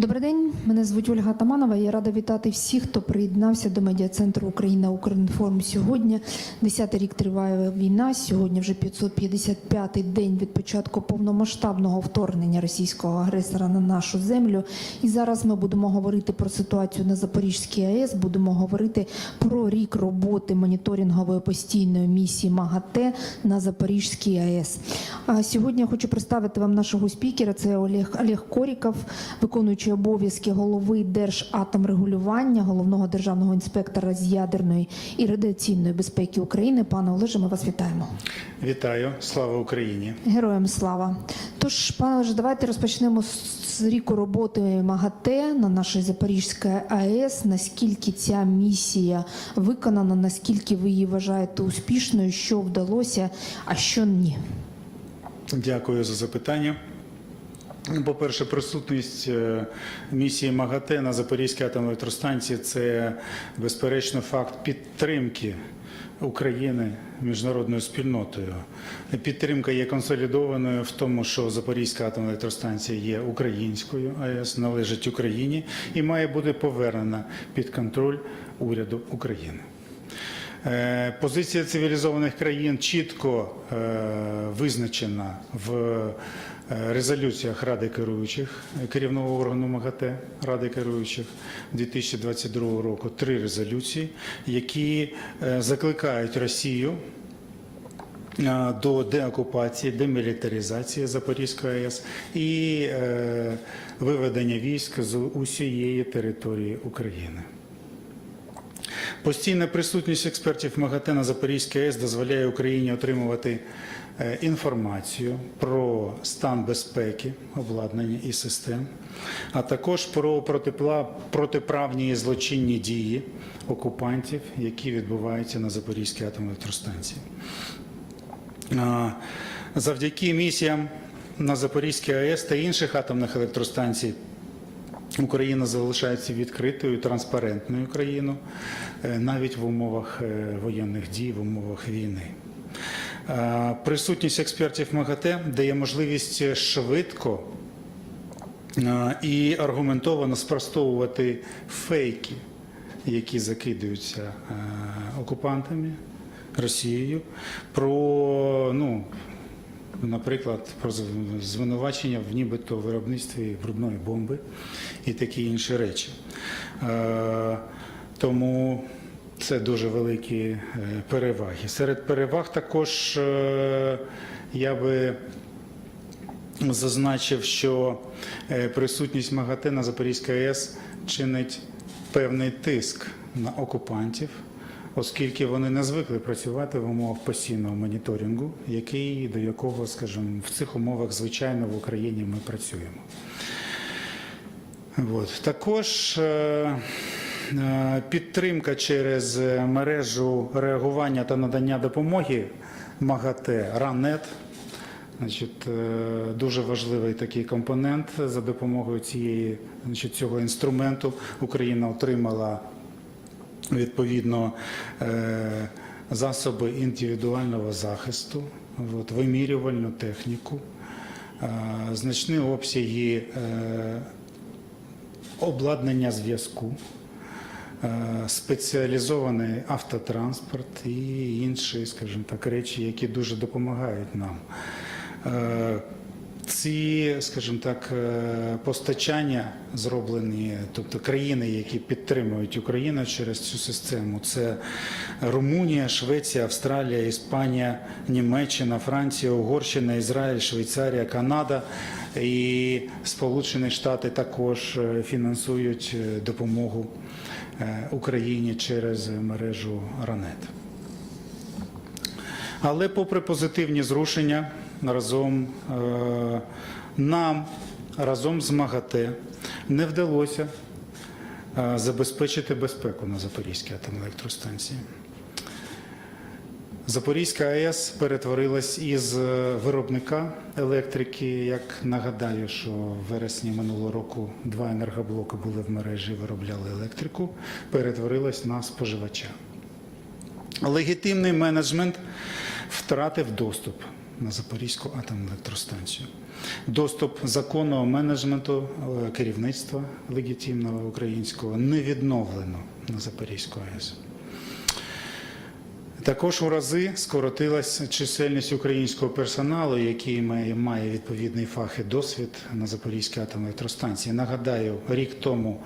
Добрий день, мене звуть Ольга Таманова. Я рада вітати всіх, хто приєднався до медіа-центру Україна Укрінформ сьогодні. Десятий рік триває війна. Сьогодні вже 555-й день від початку повномасштабного вторгнення російського агресора на нашу землю. І зараз ми будемо говорити про ситуацію на Запорізькій АЕС. Будемо говорити про рік роботи моніторингової постійної місії МАГАТЕ на Запорізькій АЕС. А сьогодні я хочу представити вам нашого спікера. Це Олег Олег Коріков, виконуючий обов'язки голови Держатомрегулювання, головного державного інспектора з ядерної і радіаційної безпеки України. Пане Олеже, ми вас вітаємо. Вітаю, слава Україні! Героям слава. Тож, пане Олеже, давайте розпочнемо з з ріку роботи МАГАТЕ на нашій Запорізькій АЕС. Наскільки ця місія виконана, наскільки ви її вважаєте успішною, що вдалося, а що ні? Дякую за запитання. По-перше, присутність е, місії МАГАТЕ на Запорізькій атомній електростанції це безперечно факт підтримки України міжнародною спільнотою. Підтримка є консолідованою в тому, що Запорізька атомна електростанція є українською АЕС, належить Україні і має бути повернена під контроль уряду України. Е, Позиція цивілізованих країн чітко е, визначена в е, резолюціях Ради керуючих керівного органу МАГАТЕ Ради керуючих 2022 року. Три резолюції, які закликають Росію до деокупації, демілітаризації Запорізької АЕС і виведення військ з усієї території України. Постійна присутність експертів МАГАТЕ на Запорізькій АЕС дозволяє Україні отримувати е, інформацію про стан безпеки обладнання і систем, а також про протиправні і злочинні дії окупантів, які відбуваються на Запорізькій атомній електростанції. Завдяки місіям на Запорізькій АЕС та інших атомних електростанцій Україна залишається відкритою, транспарентною країною е, навіть в умовах е, воєнних дій, в умовах війни. Присутність експертів МАГАТЕ дає можливість швидко е, і аргументовано спростовувати фейки, які закидаються окупантами Росією, про ну, наприклад, про звинувачення в нібито виробництві брудної бомби і такі інші речі. Е, Тому це дуже великі е, переваги. Серед переваг також е, я би зазначив, що присутність МАГАТЕ на Запорізькій АЕС чинить певний тиск на окупантів, оскільки вони не звикли працювати в умовах постійного моніторингу, який, до якого, скажімо, в цих умовах, звичайно, в Україні ми працюємо. От. Також е, е, підтримка через мережу реагування та надання допомоги МАГАТЕ РАНЕТ. Значить, е, дуже важливий такий компонент за допомогою цієї, значить, цього інструменту Україна отримала відповідно е, засоби індивідуального захисту, вимірювальну техніку, е, значні обсяги е, обладнання зв'язку, спеціалізований автотранспорт і інші, скажімо так, речі, які дуже допомагають нам. Ці, скажімо так, е, постачання зроблені, тобто країни, які підтримують Україну через цю систему, це Румунія, Швеція, Австралія, Іспанія, Німеччина, Франція, Угорщина, Ізраїль, Швейцарія, Канада і Сполучені Штати також е, фінансують е, допомогу Україні через мережу РАНЕТ. Але попри позитивні зрушення, разом е, нам разом з МАГАТЕ не вдалося е, забезпечити безпеку на Запорізькій атомній електростанції. Запорізька АЕС перетворилась із е, виробника електрики. Як нагадаю, що в вересні минулого року два енергоблоки були в мережі, виробляли електрику, перетворилась на споживача. Легітимний менеджмент втратив доступ на Запорізьку атомну електростанцію. доступ законного менеджменту е, керівництва легітимного українського не відновлено на Запорізьку АЕС. Також у рази скоротилась чисельність українського персоналу, який має, відповідний фах і досвід на Запорізькій атомній електростанції. Нагадаю, рік тому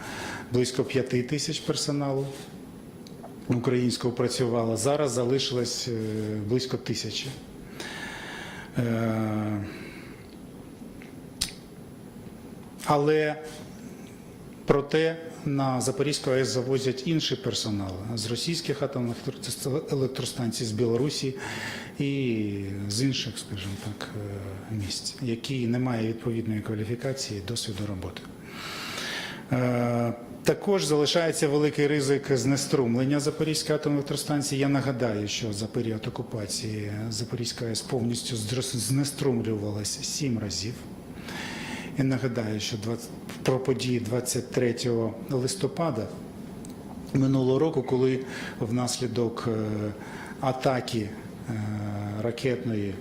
близько 5 тисяч персоналу українського працювало. Зараз залишилось е, близько тисячі. Е, Але проте на Запорізьку АЕС завозять інший персонал з російських атомних електростанцій, з Білорусі і з інших, скажімо так, е, місць, які не мають відповідної кваліфікації досвіду роботи. Е, Також залишається великий ризик знеструмлення Запорізької атомної електростанції. Я нагадаю, що за період окупації Запорізька АЕС повністю знеструмлювалася сім разів. І нагадаю, що 20 про події 23 листопада минулого року, коли внаслідок е, атаки е, ракетної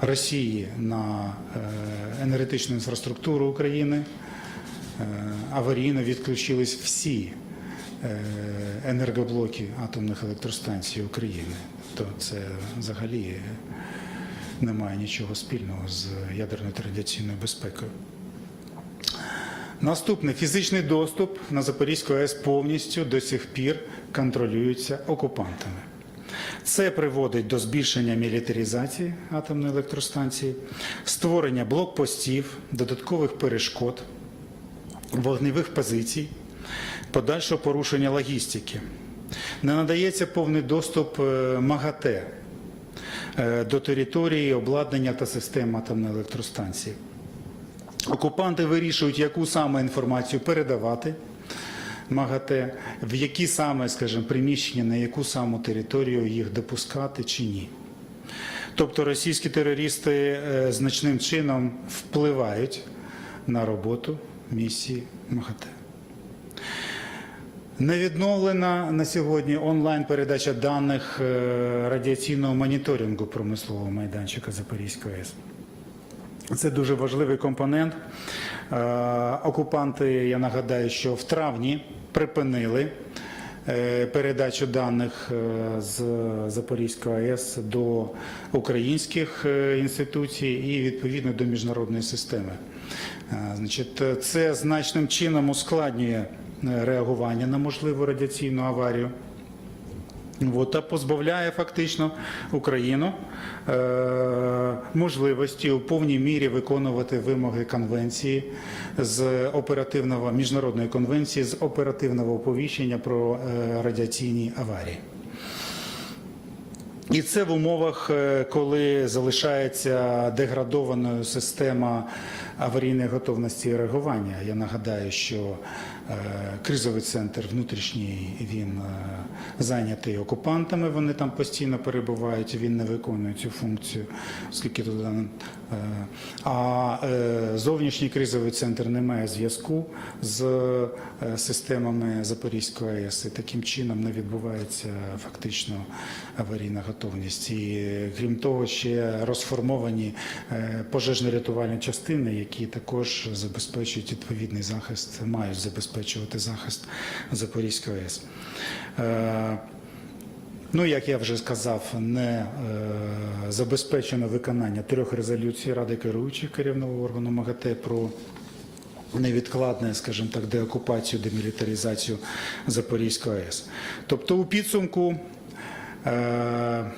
Росії на е, енергетичну інфраструктуру України, е, аварійно відключились всі е, енергоблоки атомних електростанцій України. То це взагалі немає нічого спільного з ядерною та безпекою. Наступне фізичний доступ на Запорізьку АЕС повністю до сих пір контролюється окупантами. Це приводить до збільшення мілітаризації атомної електростанції, створення блокпостів, додаткових перешкод, вогневих позицій, подальшого порушення логістики. Не надається повний доступ е, МАГАТЕ е, до території обладнання та систем атомної електростанції. Окупанти вирішують, яку саме інформацію передавати МАГАТЕ, в які саме, скажімо, приміщення, на яку саму територію їх допускати чи ні. Тобто російські терористи е, значним чином впливають на роботу місії МАГАТЕ. Не відновлена на сьогодні онлайн передача даних е, радіаційного моніторингу промислового майданчика Запорізької АЕС. Це дуже важливий компонент. Е, Окупанти, я нагадаю, що в травні припинили е, передачу даних е, з Запорізької АЕС до українських інституцій і відповідно до міжнародної системи. Значить, це значним чином ускладнює реагування на можливу радіаційну аварію. Та позбавляє фактично Україну е, можливості у повній мірі виконувати вимоги конвенції з оперативного міжнародної конвенції з оперативного оповіщення про е, радіаційні аварії. І це в умовах, е, коли залишається деградованою система аварійної готовності і реагування. Я нагадаю, що кризовий центр внутрішній він е, зайнятий окупантами. Вони там постійно перебувають. Він не виконує цю функцію, оскільки туди е, а е, зовнішній кризовий центр не має зв'язку з е, системами Запорізької АЕС. І таким чином не відбувається фактично аварійна готовність. І е, крім того, ще розформовані е, пожежно-рятувальні частини, які також забезпечують відповідний захист, мають забезпечувати захист Запорізької АЕС. Е, Ну, як я вже сказав, не е, забезпечено виконання трьох резолюцій Ради керуючих керівного органу МАГАТЕ про невідкладне, скажімо так, деокупацію, демілітаризацію Запорізької АЕС. Тобто, у підсумку е,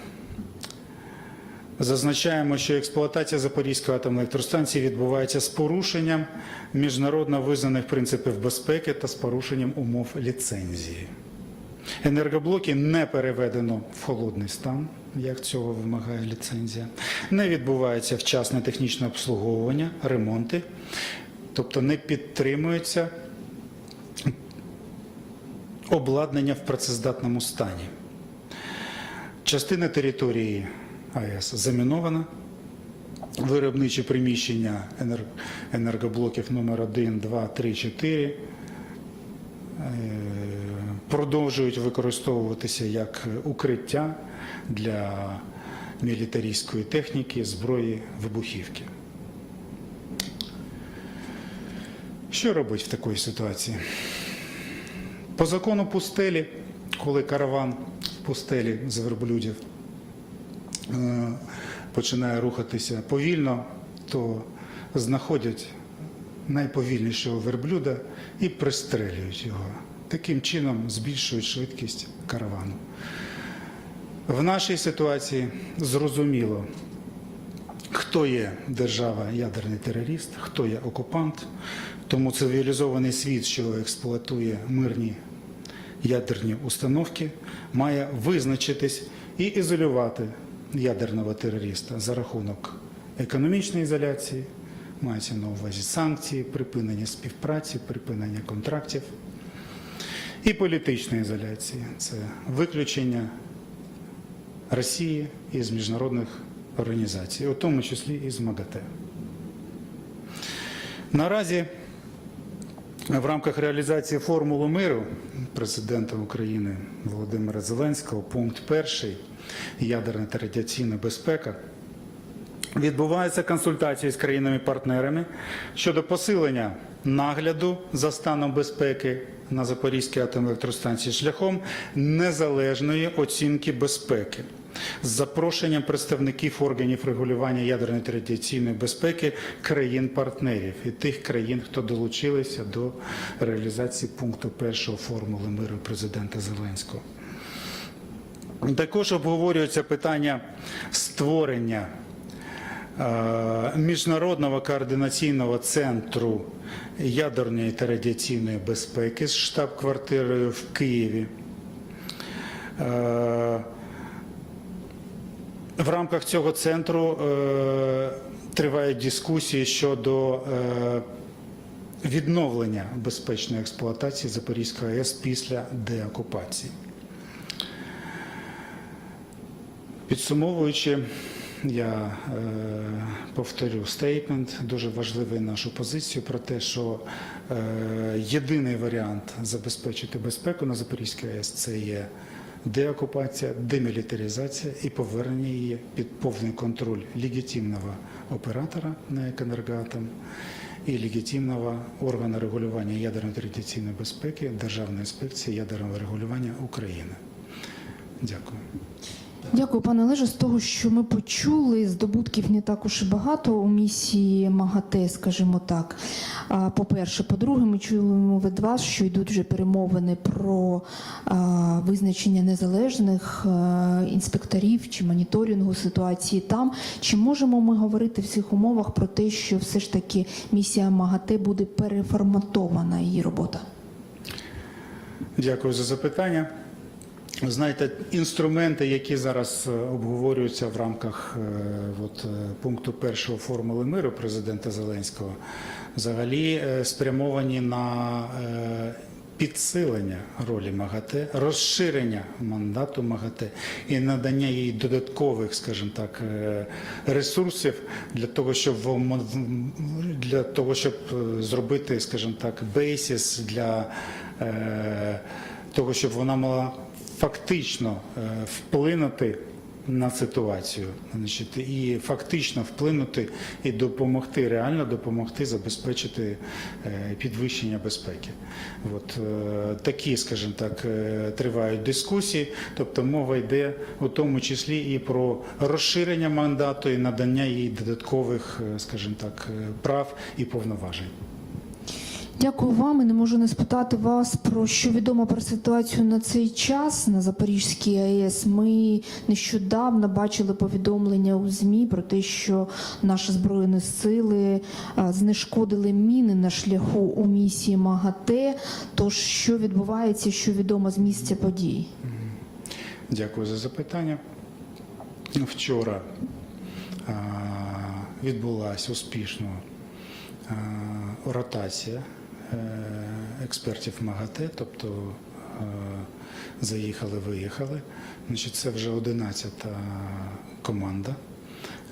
зазначаємо, що експлуатація Запорізької атомної електростанції відбувається з порушенням міжнародно визнаних принципів безпеки та з порушенням умов ліцензії. Енергоблоки не переведено в холодний стан, як цього вимагає ліцензія. Не відбувається вчасне технічне обслуговування, ремонти, тобто не підтримується обладнання в працездатному стані. Частина території АЕС замінована. Виробничі приміщення енергоблоків номер 1, 2, 3, 4 е, продовжують використовуватися як укриття для мілітарійської техніки, зброї, вибухівки. Що робить в такій ситуації? По закону пустелі, коли караван в пустелі з верблюдів починає рухатися повільно, то знаходять найповільнішого верблюда і пристрелюють його. Таким чином збільшують швидкість каравану. В нашій ситуації зрозуміло, хто є держава ядерний терорист, хто є окупант. Тому цивілізований світ, що експлуатує мирні ядерні установки, має визначитись і ізолювати ядерного терориста за рахунок економічної ізоляції, мається на увазі санкції, припинення співпраці, припинення контрактів і політичної ізоляції це виключення Росії із міжнародних організацій, у тому числі і з МАГАТЕ. Наразі в рамках реалізації формули миру президента України Володимира Зеленського, пункт перший ядерна та радіаційна безпека. Відбуваються консультації з країнами-партнерами щодо посилення нагляду за станом безпеки на Запорізькій атомній електростанції шляхом незалежної оцінки безпеки з запрошенням представників органів регулювання ядерної та радіаційної безпеки країн-партнерів і тих країн, хто долучилися до реалізації пункту першого формули миру президента Зеленського. Також обговорюється питання створення е, міжнародного координаційного центру ядерної та радіаційної безпеки з штаб-квартирою в Києві. В рамках цього центру е, тривають дискусії щодо е, відновлення безпечної експлуатації Запорізької АЕС після деокупації. Підсумовуючи, я е, повторю стейтмент, дуже важливий нашу позицію про те, що е, єдиний варіант забезпечити безпеку на Запорізькій АЕС це є деокупація, демілітаризація і повернення її під повний контроль легітимного оператора на «Екенергоатом» і легітимного органу регулювання ядерної традиційної безпеки Державної інспекції ядерного регулювання України. Дякую. Дякую, пане Олеже. З того, що ми почули, здобутків не так уж і багато у місії МАГАТЕ, скажімо так. По-перше, по-друге, ми чуємо від вас, що йдуть вже перемовини про визначення незалежних інспекторів чи моніторингу ситуації там. Чи можемо ми говорити в цих умовах про те, що все ж таки місія МАГАТЕ буде переформатована її робота? Дякую за запитання. Знаєте, інструменти, які зараз е, обговорюються в рамках е, от, е, пункту першого формули миру президента Зеленського, взагалі спрямовані на підсилення ролі МАГАТЕ, розширення мандату МАГАТЕ і надання їй додаткових, скажімо так, ресурсів для того, щоб для того, щоб зробити, скажімо так, бейсіс для того, щоб вона мала фактично е, вплинути на ситуацію, значить, і фактично вплинути і допомогти, реально допомогти забезпечити е, підвищення безпеки. От е, такі, скажімо так, тривають дискусії. Тобто мова йде у тому числі і про розширення мандату і надання їй додаткових, скажімо так, прав і повноважень. Дякую вам і не можу не спитати вас про що відомо про ситуацію на цей час на Запорізькій АЕС. Ми нещодавно бачили повідомлення у ЗМІ про те, що наші збройні сили знешкодили міни на шляху у місії МАГАТЕ. Тож що відбувається, що відомо з місця подій? Дякую за запитання. Вчора відбулася успішно ротація е, експертів МАГАТЕ, тобто е, заїхали, виїхали. Значить, це вже 11-та команда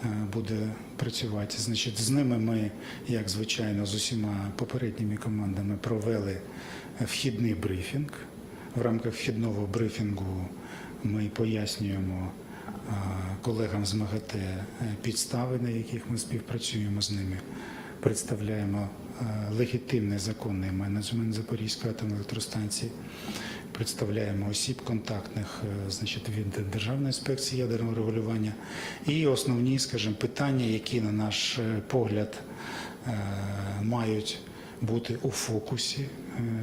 е, буде працювати. Значить, з ними ми, як звичайно, з усіма попередніми командами провели вхідний брифінг. В рамках вхідного брифінгу ми пояснюємо колегам з МАГАТЕ е, підстави, на яких ми співпрацюємо з ними. Представляємо е, легітимний законний менеджмент Запорізької атомної електростанції. Представляємо осіб контактних е, значить, від Державної інспекції ядерного регулювання і основні, скажімо, питання, які, на наш е, погляд, е, мають бути у фокусі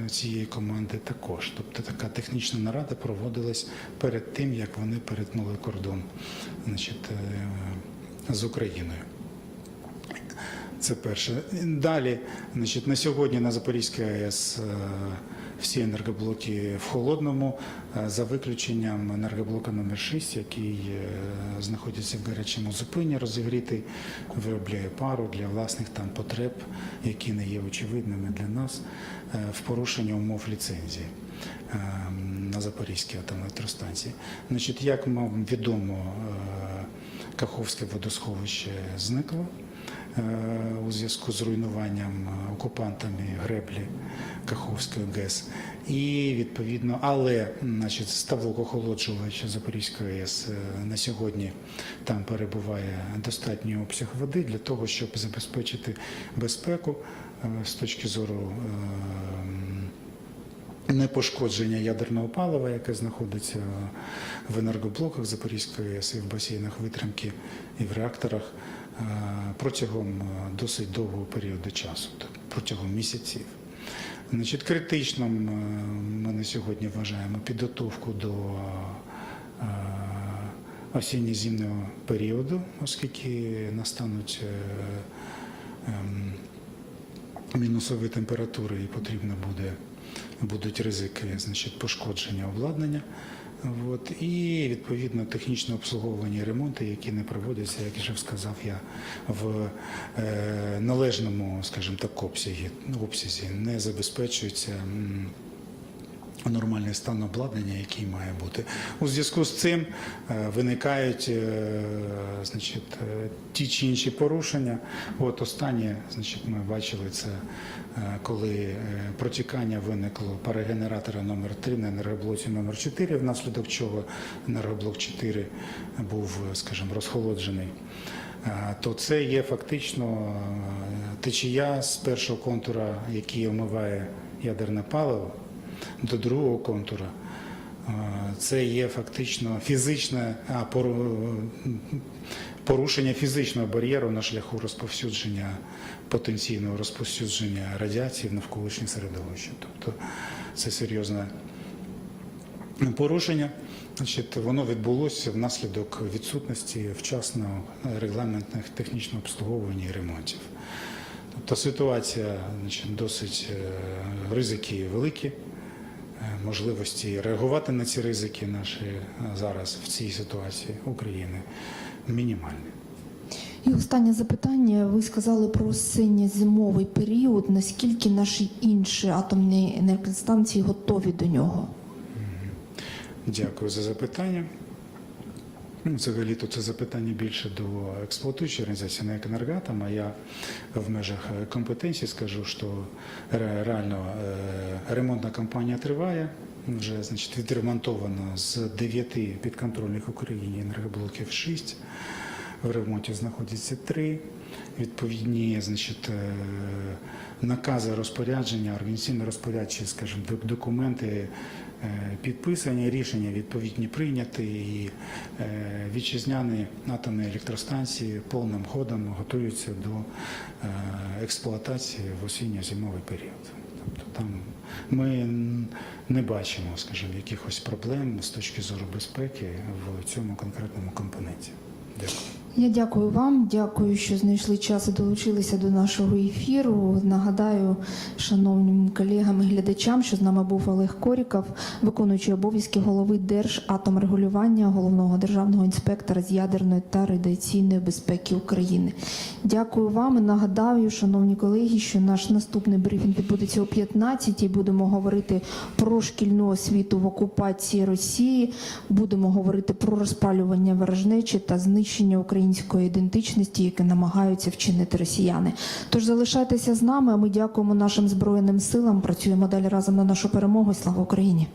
е, цієї команди також. Тобто така технічна нарада проводилась перед тим, як вони перетнули кордон значить, е, з Україною. Це перше. Далі, значить, на сьогодні на Запорізькій АЕС е, всі енергоблоки в холодному, е, за виключенням енергоблока номер 6 який е, знаходиться в гарячому зупині, розігрітий, виробляє пару для власних там потреб, які не є очевидними для нас, в порушенні умов ліцензії на Запорізькій атомній електростанції. Значить, як вам відомо, Каховське водосховище зникло у зв'язку з руйнуванням е, окупантами греблі Каховської ГЕС. І відповідно, але значить, ставок охолоджувача Запорізької АЕС е, на сьогодні там перебуває достатній обсяг води для того, щоб забезпечити безпеку е, з точки зору. е, непошкодження ядерного палива, яке знаходиться в енергоблоках Запорізької АЕС і в басейнах витримки і в реакторах е, протягом е, досить довгого періоду часу, протягом місяців. Значить, критичним е, ми на сьогодні вважаємо підготовку до е, осінньо-зимнього періоду, оскільки настануть е, ем, мінусові температури і потрібно буде, будуть ризики значить, пошкодження обладнання. От, і відповідно технічне обслуговування і ремонти, які не проводяться, як я вже сказав я, в е, належному, скажімо так, обсязі, обсязі не забезпечується. Нормальний стан обладнання, який має бути. У зв'язку з цим е, виникають е, значить, е, ті чи інші порушення. От останнє, значить, ми бачили це, коли протікання виникло парогенератора номер 3 на енергоблоці номер 4 внаслідок чого енергоблок 4 був, скажімо, розхолоджений. То це є фактично течія з першого контура, який омиває ядерне паливо до другого контура. Це є фактично фізичне порушення фізичного бар'єру на шляху розповсюдження потенційного розповсюдження радіації в навколишнє середовище. Тобто це серйозне порушення. Значить, воно відбулося внаслідок відсутності вчасного регламентних технічного обслуговування і ремонтів. Тобто ситуація значить, досить е, ризики великі, можливості реагувати на ці ризики наші е, зараз в цій ситуації України мінімальні. І останнє запитання. Ви сказали про осінньо-зимовий період. Наскільки наші інші атомні енергостанції готові до нього? Дякую за запитання. Ну, Взагалі то це запитання більше до експлуатуючої організації, не як а я в межах е, компетенції скажу, що реально е, ремонтна кампанія триває. Вже значить, відремонтовано з 9 підконтрольних Україні енергоблоків 6. В ремонті знаходяться 3. Відповідні значить, е, накази розпорядження, організаційно розпорядчі, скажімо, документи підписані, рішення відповідні прийняті, і е, вітчизняні атомні електростанції повним ходом готуються до е, експлуатації в осінньо-зимовий період. Тобто там ми не бачимо, скажімо, якихось проблем з точки зору безпеки в цьому конкретному компоненті. Дякую. Я дякую вам, дякую, що знайшли час і долучилися до нашого ефіру. Нагадаю, шановним колегам і глядачам, що з нами був Олег Коріков, виконуючий обов'язки голови Держатомрегулювання, головного державного інспектора з ядерної та радіаційної безпеки України. Дякую вам і нагадаю, шановні колеги, що наш наступний брифінг відбудеться о 15 Будемо говорити про шкільну освіту в окупації Росії. Будемо говорити про розпалювання ворожнечі та знищення української ідентичності, яке намагаються вчинити росіяни. Тож залишайтеся з нами. Ми дякуємо нашим збройним силам. Працюємо далі разом на нашу перемогу. Слава Україні!